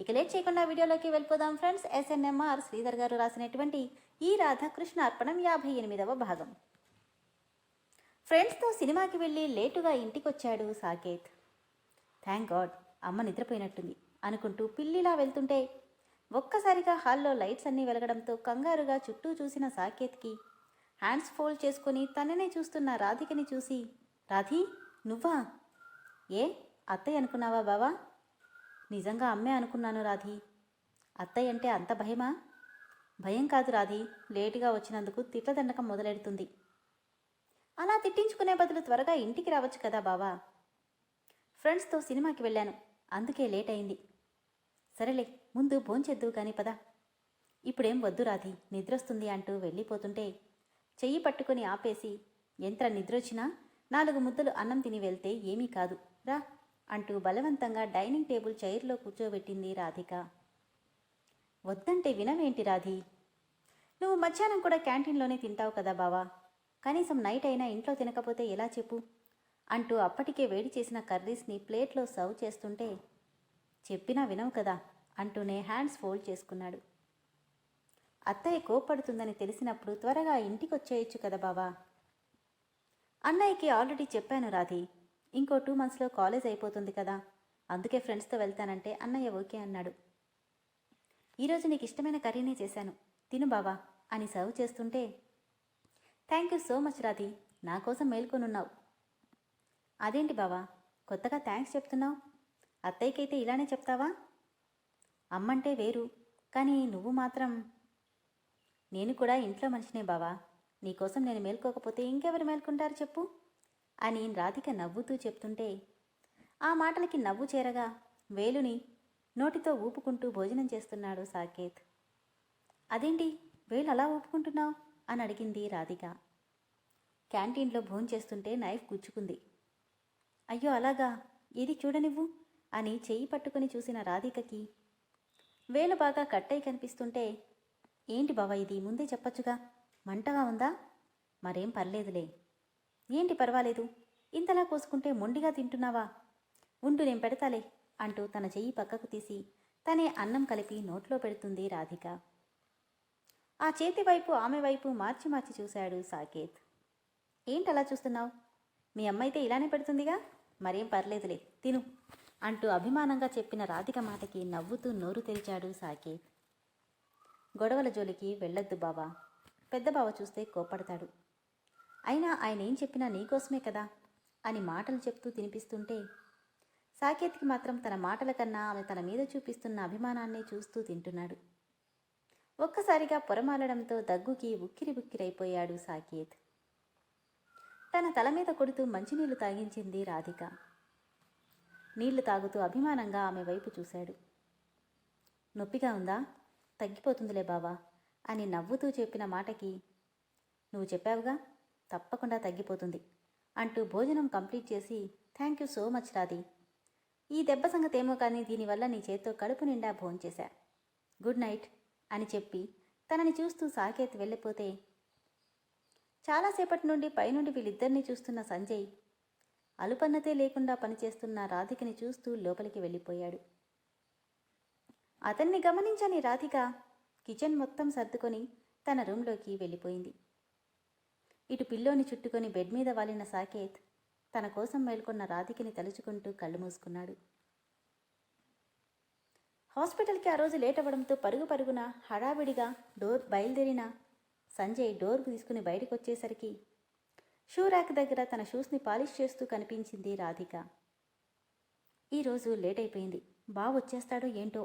ఇక లేట్ చేయకుండా వీడియోలోకి వెళ్ళిపోదాం ఫ్రెండ్స్. ఎస్ఎన్ఎంఆర్ శ్రీధర్ గారు రాసినటువంటి ఈ రాధాకృష్ణ అర్పణం యాభై ఎనిమిదవ భాగం. ఫ్రెండ్స్తో సినిమాకి వెళ్ళి లేటుగా ఇంటికొచ్చాడు సాకేత్. థ్యాంక్ గాడ్ అమ్మ నిద్రపోయినట్టుంది అనుకుంటూ పిల్లిలా వెళ్తుంటే ఒక్కసారిగా హాల్లో లైట్స్ అన్నీ వెలగడంతో కంగారుగా చుట్టూ చూసిన సాకేత్కి హ్యాండ్స్ ఫోల్డ్ చేసుకుని తననే చూస్తున్న రాధికని చూసి రాధి నువ్వా? ఏ అత్తయ్య అనుకున్నావా బావా? నిజంగా అమ్మే అనుకున్నాను రాధి. అత్తయ్య అంటే అంత భయమా? భయం కాదు రాధి. లేటుగా వచ్చినందుకు తిట్లదండకం మొదలెడుతుంది. అలా తిట్టించుకునే బదులు త్వరగా ఇంటికి రావచ్చు కదా బావా. ఫ్రెండ్స్తో సినిమాకి వెళ్ళాను. అందుకే లేట్ అయింది సరేలే ముందు భోంచెద్దు కానీ పద. ఇప్పుడేం వద్దు రాధి. నిద్రొస్తుంది అంటూ వెళ్ళిపోతుంటే చెయ్యి పట్టుకొని ఆపేసి ఎంత నిద్రొచ్చినా? నాలుగు ముద్దలు అన్నం తిని వెళ్తే ఏమీ కాదు. రా. అంటూ బలవంతంగా డైనింగ్ టేబుల్ చైర్లో కూర్చోబెట్టింది రాధిక. వద్దంటే వినవేంటి రాధి? నువ్వు మధ్యాహ్నం కూడా క్యాంటీన్లోనే తింటావు కదా బావా? కనీసం నైట్ అయినా ఇంట్లో తినకపోతే ఎలా చెప్పు? అంటూ అప్పటికే వేడి చేసిన కర్రీస్ని ప్లేట్లో సర్వ్ చేస్తుంటే చెప్పినా వినవు కదా? అంటూనే హ్యాండ్స్ ఫోల్డ్ చేసుకున్నాడు. అత్తయ్య కోప్పడుతుందని తెలిసినప్పుడు త్వరగా ఇంటికొచ్చేయచ్చు కదా బావా? అన్నయ్యకి ఆల్రెడీ చెప్పాను రాధి. ఇంకో టూ మంత్స్లో కాలేజ్ అయిపోతుంది కదా. అందుకే ఫ్రెండ్స్తో వెళ్తానంటే అన్నయ్య ఓకే అన్నాడు. ఈరోజు నీకు ఇష్టమైన కర్రీనే చేశాను. తిను బావా అని సర్వ్ చేస్తుంటే thank you so much Radhi నా కోసం మేల్కొనున్నావు. అదేంటి బావా కొత్తగా థ్యాంక్స్ చెప్తున్నావు? అత్తయ్యకైతే ఇలానే చెప్తావా? అమ్మంటే వేరు కానీ నువ్వు మాత్రం నేను కూడా ఇంట్లో మనిషినే బావా. నీకోసం నేను మేల్కోకపోతే ఇంకెవరు మేల్కొంటారు చెప్పు. అని రాధిక నవ్వుతూ చెప్తుంటే ఆ మాటలకి నవ్వు చేరగా వేలుని నోటితో ఊపుకుంటూ భోజనం చేస్తున్నాడు సాకేత్. అదేంటి? వేలు అలా ఊపుకుంటున్నావు? అని అడిగింది రాధిక. క్యాంటీన్లో భోంచేస్తుంటే నైఫ్ గుచ్చుకుంది. అయ్యో అలాగా? ఇది చూడనివ్వు? అని చెయ్యి పట్టుకుని చూసిన రాధికకి వేలు బాగా కట్టయి కనిపిస్తుంటే ఏంటి బావ ఇది? ముందే చెప్పొచ్చుగా. మంటగా ఉందా? మరేం పర్లేదులే. ఏంటి పర్వాలేదు? ఇంతలా కోసుకుంటే మొండిగా తింటున్నావా? ఉండు నేను పెడతాలే అంటూ తన చెయ్యి పక్కకు తీసి తనే అన్నం కలిపి నోట్లో పెడుతుంది రాధిక. ఆ చేతి వైపు ఆమె వైపు మార్చి మార్చి చూశాడు సాకేత్. ఏంటలా చూస్తున్నావు? మీ అమ్మైతే ఇలానే పెడుతుందిగా? మరేం పర్లేదులే తిను అంటూ అభిమానంగా చెప్పిన రాధిక మాటకి నవ్వుతూ నోరు తెరిచాడు సాకేత్. గొడవల జోలికి వెళ్ళొద్దు బావా పెద్ద బావ చూస్తే కోపడతాడు అయినా ఆయన ఏం చెప్పినా నీకోసమే కదా? అని మాటలు చెప్తూ తినిపిస్తుంటే సాకేత్కి మాత్రం తన మాటల కన్నా ఆమె తన మీద చూపిస్తున్న అభిమానాన్నే చూస్తూ తింటున్నాడు. ఒక్కసారిగా పొరమాలడంతో దగ్గుకి ఉక్కిరి బుక్కిరైపోయాడు సాకేత్. తన తల మీద కొడుతూ మంచినీళ్ళు తాగించింది రాధిక. నీళ్ళు తాగుతూ అభిమానంగా ఆమె వైపు చూశాడు. నొప్పిగా ఉందా? తగ్గిపోతుందిలే బావా అని నవ్వుతూ చెప్పిన మాటకి నువ్వు చెప్పావుగా? తప్పకుండా తగ్గిపోతుంది అంటూ భోజనం కంప్లీట్ చేసి thank you so much Radhi ఈ దెబ్బ సంగతేమో కానీ దీనివల్ల నీ చేత్తో కడుపు నిండా భోంచేశా గుడ్ నైట్ అని చెప్పి తనని చూస్తూ సాకేత్ వెళ్ళిపోతే చాలాసేపటి నుండి పైనుండి వీళ్ళిద్దరినీ చూస్తున్న సంజయ్ అలుపన్నతే లేకుండా పనిచేస్తున్న రాధికని చూస్తూ లోపలికి వెళ్ళిపోయాడు. అతన్ని గమనించని రాధిక కిచెన్ మొత్తం సర్దుకొని తన రూంలోకి వెళ్ళిపోయింది. ఇటు పిల్లోని చుట్టుకొని బెడ్ మీద వాలిన సాకేత్ తన కోసం మేల్కొన్న రాధికని తలుచుకుంటూ కళ్ళు మూసుకున్నాడు. హాస్పిటల్కి ఆ రోజు లేట్ అవ్వడంతో పరుగు పరుగున హడావిడిగా డోర్ బయలుదేరిన సంజయ్ డోర్ తీసుకుని బయటకు వచ్చేసరికి షూ ర్యాక్ దగ్గర తన షూస్ని పాలిష్ చేస్తూ కనిపించింది రాధిక. ఈరోజు లేట్ అయిపోయింది. బావ వచ్చేస్తాడో ఏంటో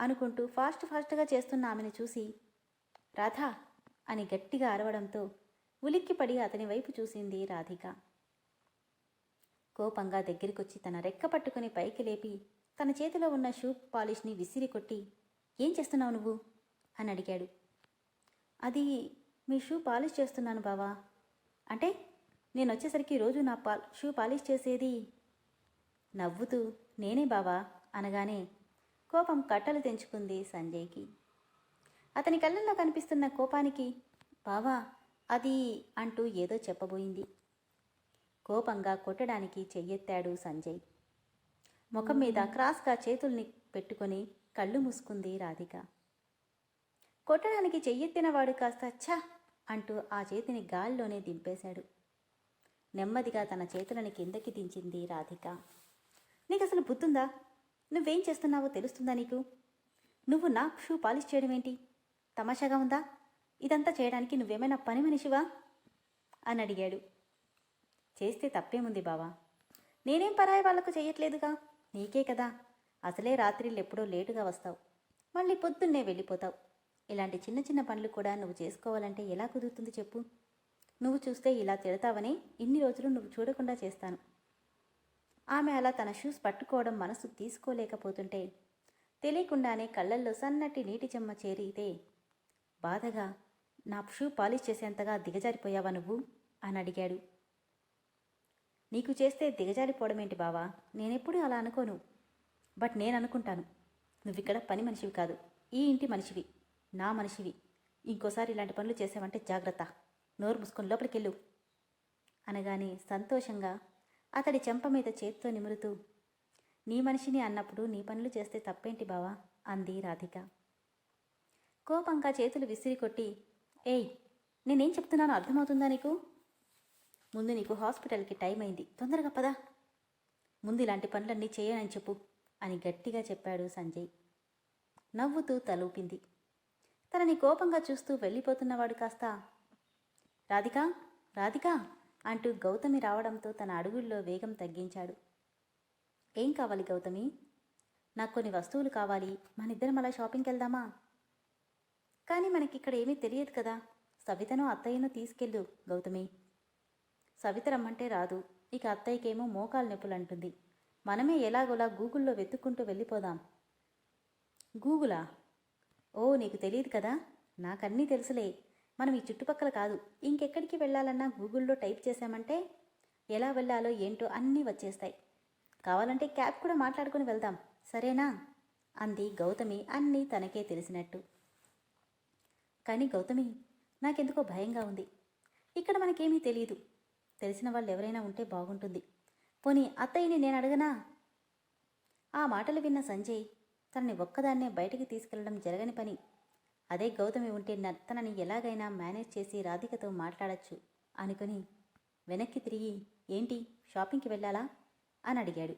అనుకుంటూ ఫాస్ట్ ఫాస్ట్గా చేస్తున్న ఆమెను చూసి రాధా అని గట్టిగా అరవడంతో ఉలిక్కిపడి అతని వైపు చూసింది రాధిక. కోపంగా దగ్గరికొచ్చి తన రెక్క పట్టుకుని పైకి లేపి తన చేతిలో ఉన్న షూ పాలిష్ని విసిరి కొట్టి ఏం చేస్తున్నావు నువ్వు? అని అడిగాడు. అది మీ షూ పాలిష్ చేస్తున్నాను బావా. అంటే నేను వచ్చేసరికి రోజు నా పా షూ పాలిష్ చేసేది నవ్వుతూ నేనే బావా అనగానే కోపం కట్టలు తెంచుకుంది సంజయ్కి. అతని కళ్ళల్లో కనిపిస్తున్న కోపానికి బావా అది అంటూ ఏదో చెప్పబోయింది. కోపంగా కొట్టడానికి చెయ్యెత్తాడు సంజయ్. ముఖం మీద క్రాస్గా చేతుల్ని పెట్టుకొని కళ్ళు మూసుకుంది రాధిక. కొట్టడానికి చెయ్యెత్తినవాడు కాస్త ఛ అంటూ ఆ చేతిని గాల్లోనే దింపేశాడు. నెమ్మదిగా తన చేతులని కిందకి దించింది రాధిక. నీకు అసలు బుద్ధుందా? నువ్వేం చేస్తున్నావో తెలుస్తుందా నీకు? నువ్వు నా షూ పాలిష్ చేయడం ఏంటి తమాషాగా ఉందా? ఇదంతా చేయడానికి నువ్వేమైనా పని మనిషివా? అని అడిగాడు. చేస్తే తప్పేముంది బావా? నేనేం పరాయి వాళ్ళకు చేయట్లేదుగా నీకే కదా. అసలే రాత్రిళ్ళు ఎప్పుడో లేటుగా వస్తావు. మళ్ళీ పొద్దున్నే వెళ్ళిపోతావు. ఇలాంటి చిన్న చిన్న పనులు కూడా నువ్వు చేసుకోవాలంటే ఎలా కుదురుతుంది చెప్పు? నువ్వు చూస్తే ఇలా తిడతావని ఇన్ని రోజులు నువ్వు చూడకుండా చేస్తాను. ఆమె అలా తన షూస్ పట్టుకోవడం మనసు తీసుకోలేకపోతుంటే తెలియకుండానే కళ్ళల్లో సన్నటి నీటి చెమ్మ చేరితే బాధగా నా షూ పాలిష్ చేసేంతగా దిగజారిపోయావా నువ్వు? అని అడిగాడు. నీకు చేస్తే దిగజారిపోవడమేంటి బావా? నేనెప్పుడూ అలా అనుకోను. బట్ నేను అనుకుంటాను నువ్విక్కడ పని మనిషివి కాదు. ఈ ఇంటి మనిషివి. నా మనిషివి. ఇంకోసారి ఇలాంటి పనులు చేసావంటే జాగ్రత్త. నోరు మూసుకొని లోపలికెళ్ళు. అనగానే సంతోషంగా అతడి చెంప మీద చేత్తో నిమురుతూ నీ మనిషిని అన్నప్పుడు నీ పనులు చేస్తే తప్పేంటి బావా? అంది రాధిక. కోపంగా చేతులు విసిరి కొట్టి ఏయ్ నేనేం చెప్తున్నానో అర్థమవుతుందా నీకు? ముందు నీకు హాస్పిటల్కి టైం అయింది. తొందరగా పదా. ముందు ఇలాంటి పనులన్నీ చేయనని చెప్పు అని గట్టిగా చెప్పాడు సంజయ్. నవ్వుతూ తలూపింది. తనని కోపంగా చూస్తూ వెళ్ళిపోతున్నవాడు కాస్త రాధిక రాధిక అంటూ గౌతమి రావడంతో తన అడుగుల్లో వేగం తగ్గించాడు. ఏం కావాలి గౌతమి? నాకు కొన్ని వస్తువులు కావాలి. మనిద్దరం అలా షాపింగ్కి వెళ్దామా? కానీ మనకిక్కడ ఏమీ తెలియదు కదా. సవితను అత్తయ్యను తీసుకెళ్ళు గౌతమి. సవిత రమ్మంటే రాదు. ఇక అత్తయ్యకేమో మోకాలు నొప్పులు అంటుంది మనమే ఎలాగోలా గూగుల్లో వెతుక్కుంటూ వెళ్ళిపోదాం. గూగులా? ఓ నీకు తెలియదు కదా. నాకన్నీ తెలుసులే. మనం ఈ చుట్టుపక్కల కాదు. ఇంకెక్కడికి వెళ్ళాలన్నా గూగుల్లో టైప్ చేశామంటే ఎలా వెళ్ళాలో ఏంటో అన్నీ వచ్చేస్తాయి. కావాలంటే క్యాబ్ కూడా మాట్లాడుకుని వెళ్దాం. సరేనా? అంది గౌతమి అన్నీ తనకే తెలిసినట్టు. కానీ గౌతమి నాకెందుకో భయంగా ఉంది. ఇక్కడ మనకేమీ తెలియదు తెలిసిన వాళ్ళు ఎవరైనా ఉంటే బాగుంటుంది. పోనీ అత్తయ్యని నేను అడగనా ఆ మాటలు విన్న సంజయ్ తనని ఒక్కదాన్నే బయటికి తీసుకెళ్ళడం జరగని పని. అదే గౌతమి ఉంటే న- తనని ఎలాగైనా మేనేజ్ చేసి రాధికతో మాట్లాడచ్చు అనుకుని వెనక్కి తిరిగి ఏంటి షాపింగ్కి వెళ్ళాలా? అని అడిగాడు.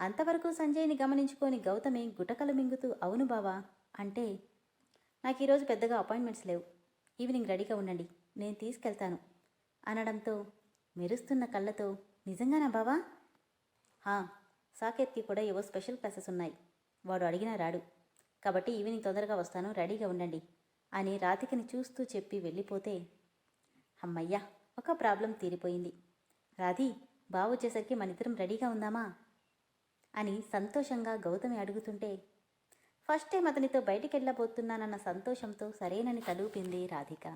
అంతవరకు సంజయ్ని గమనించుకొని గౌతమి గుటకలు మింగుతూ అవును బావా అంటే నాకు ఈరోజు పెద్దగా అపాయింట్మెంట్స్ లేవు. ఈవినింగ్ రెడీగా ఉండండి. నేను తీసుకెళ్తాను. అనడంతో మెరుస్తున్న కళ్ళతో నిజంగానా బావా? హా సాకేత్కి కూడా ఏవో స్పెషల్ క్లాసెస్ ఉన్నాయి. వాడు అడిగినా రాడు. కాబట్టి ఈవినింగ్ తొందరగా వస్తాను. రెడీగా ఉండండి. అని రాధికని చూస్తూ చెప్పి వెళ్ళిపోతే అమ్మయ్యా ఒక ప్రాబ్లం తీరిపోయింది. రాధి బావ వచ్చేసరికి మనిద్దరం రెడీగా ఉందామా? అని సంతోషంగా గౌతమి అడుగుతుంటే ఫస్ట్ టైం అతనితో బయటికి వెళ్ళబోతున్నానన్న సంతోషంతో సరేనని తలూపింది రాధిక.